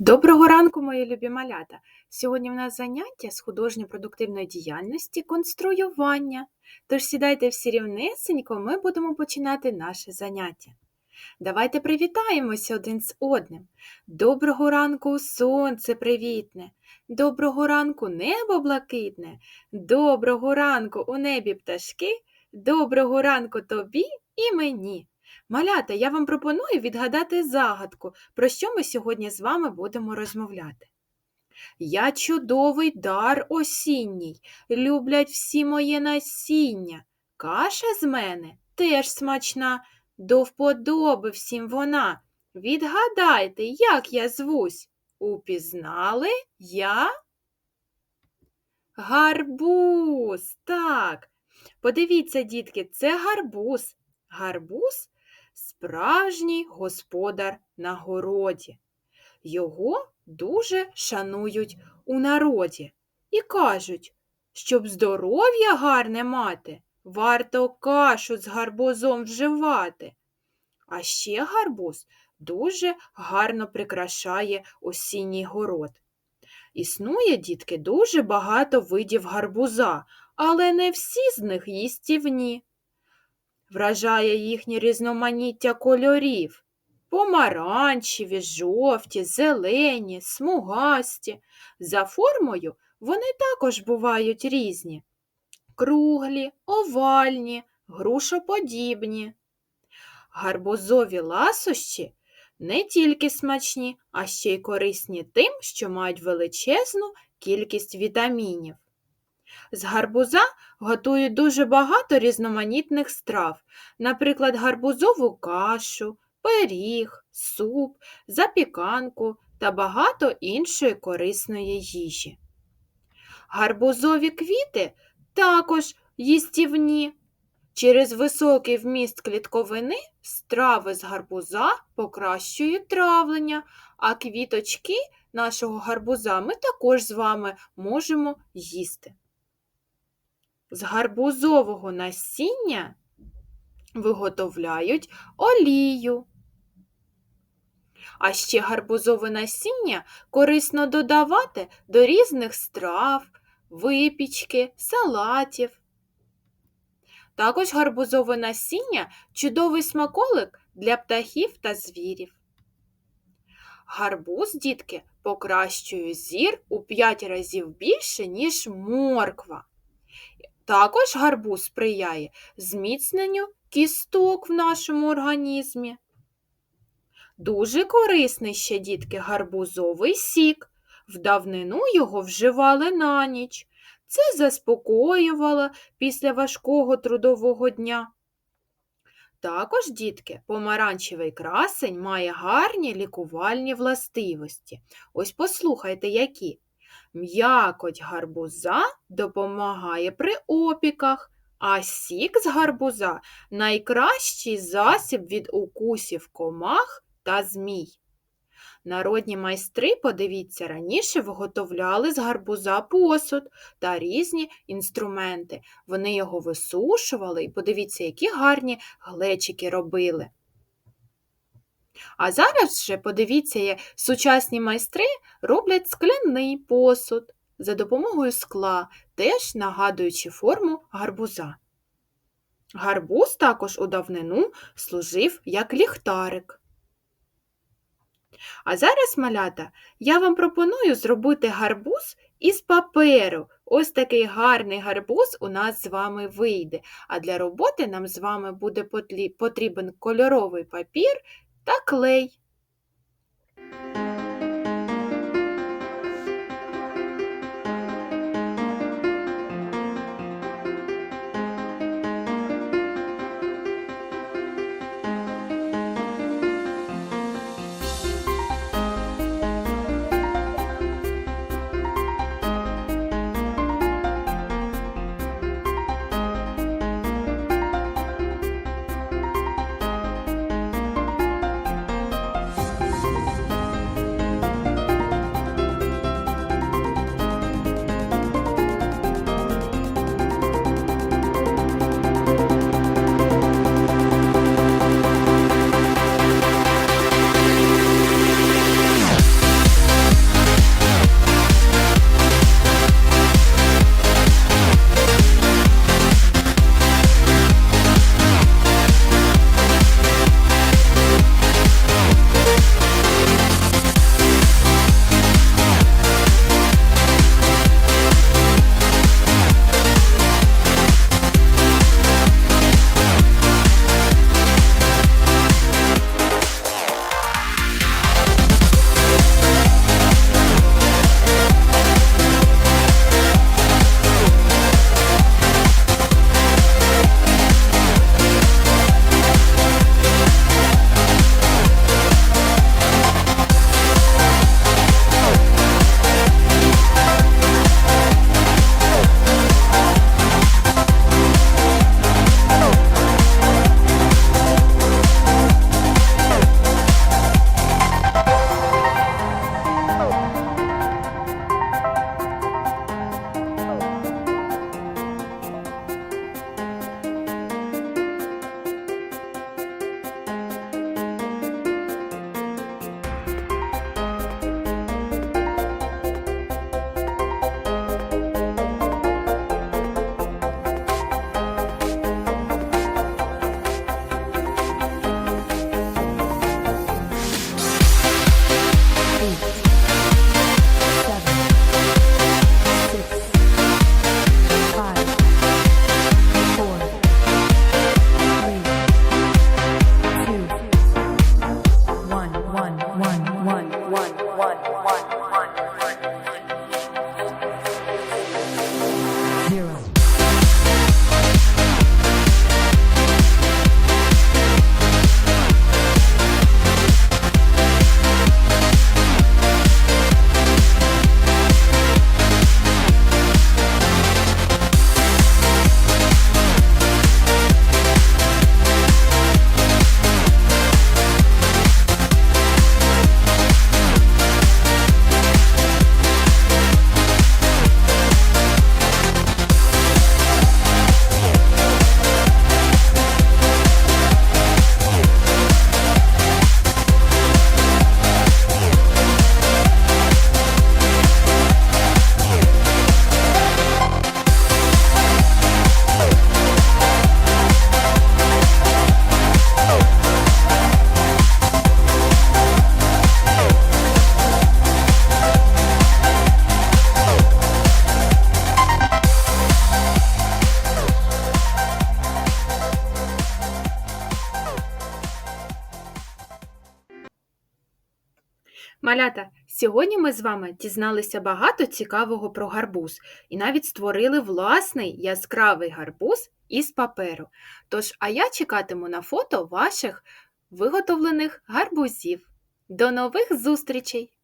Доброго ранку, мої любі малята! Сьогодні в нас заняття з художньо-продуктивної діяльності конструювання. Тож сідайте всі рівнесенько, ми будемо починати наше заняття. Давайте привітаємося один з одним. Доброго ранку, сонце привітне, доброго ранку небо блакитне, доброго ранку у небі пташки, доброго ранку тобі і мені. Малята, я вам пропоную відгадати загадку, про що ми сьогодні з вами будемо розмовляти. Я чудовий дар осінній, люблять всі моє насіння. Каша з мене теж смачна, до вподоби всім вона. Відгадайте, як я звусь. Упізнали я? Гарбуз. Так. Подивіться, дітки, це гарбуз. Гарбуз справжній господар на городі. Його дуже шанують у народі і кажуть, щоб здоров'я гарне мати, варто кашу з гарбузом вживати. А ще гарбуз дуже гарно прикрашає осінній город. Існує, дітки, дуже багато видів гарбуза, але не всі з них їстівні. Вражає їхнє різноманіття кольорів помаранчеві, жовті, зелені, смугасті. За формою вони також бувають різні круглі, овальні, грушоподібні. Гарбузові ласощі не тільки смачні, а ще й корисні тим, що мають величезну кількість вітамінів. З гарбуза готують дуже багато різноманітних страв, наприклад, гарбузову кашу, пиріг, суп, запіканку та багато іншої корисної їжі. Гарбузові квіти також їстівні. Через високий вміст клітковини страви з гарбуза покращують травлення, а квіточки нашого гарбуза ми також з вами можемо їсти. З гарбузового насіння виготовляють олію. А ще гарбузове насіння корисно додавати до різних страв, випічки, салатів. Також гарбузове насіння чудовий смаколик для птахів та звірів. Гарбуз, дітки, покращує зір у 5 разів більше, ніж морква. Також гарбуз сприяє зміцненню кісток в нашому організмі. Дуже корисний ще, дітки, гарбузовий сік. В давнину його вживали на ніч. Це заспокоювало після важкого трудового дня. Також, дітки, помаранчевий красень має гарні лікувальні властивості. Ось послухайте, які. М'якоть гарбуза допомагає при опіках, а сік з гарбуза найкращий засіб від укусів комах та змій. Народні майстри, подивіться, раніше виготовляли з гарбуза посуд та різні інструменти. Вони його висушували і подивіться, які гарні глечики робили. А зараз же, подивіться, сучасні майстри роблять скляний посуд за допомогою скла, теж нагадуючи форму гарбуза. Гарбуз також у давнину служив як ліхтарик. А зараз, малята, я вам пропоную зробити гарбуз із паперу. Ось такий гарний гарбуз у нас з вами вийде. А для роботи нам з вами буде потрібен кольоровий папір та клей. Малята, сьогодні ми з вами дізналися багато цікавого про гарбуз і навіть створили власний яскравий гарбуз із паперу. Тож, а я чекатиму на фото ваших виготовлених гарбузів. До нових зустрічей!